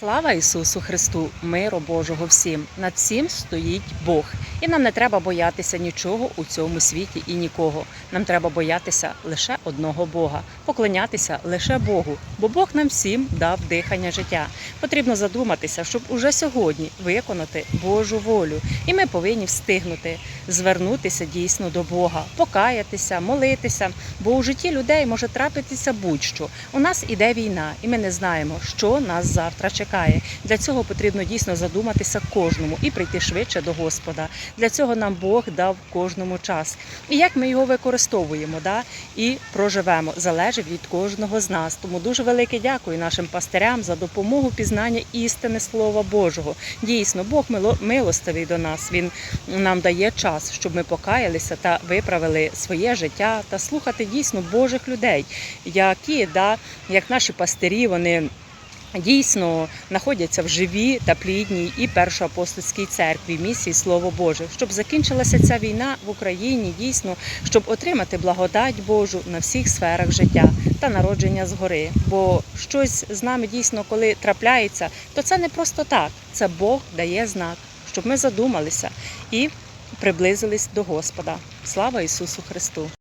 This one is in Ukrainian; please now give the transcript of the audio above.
Слава Ісусу Христу, миру Божого всім. Над всім стоїть Бог. І нам не треба боятися нічого у цьому світі і нікого. Нам треба боятися лише одного Бога, поклонятися лише Богу, бо Бог нам всім дав дихання життя. Потрібно задуматися, щоб уже сьогодні виконати Божу волю. І ми повинні встигнути звернутися дійсно до Бога, покаятися, молитися. Бо у житті людей може трапитися будь-що. У нас іде війна, і ми не знаємо, що нас завтра чекає. Для цього потрібно дійсно задуматися кожному і прийти швидше до Господа. Для цього нам Бог дав кожному час. І як ми його використовуємо, да? і проживемо, залежить від кожного з нас. Тому дуже велике дякую нашим пастирям за допомогу пізнання істини Слова Божого. Дійсно, Бог мило- милостивий до нас. Він нам дає час, щоб ми покаялися та виправили своє життя та слухати дійсно Божих людей, які, да, як наші пастирі, вони. Дійсно знаходяться в живій та плідній і першоапостольській церкві місії Слово Боже, щоб закінчилася ця війна в Україні, дійсно, щоб отримати благодать Божу на всіх сферах життя та народження згори. Бо щось з нами дійсно, коли трапляється, то це не просто так. Це Бог дає знак, щоб ми задумалися і приблизились до Господа. Слава Ісусу Христу!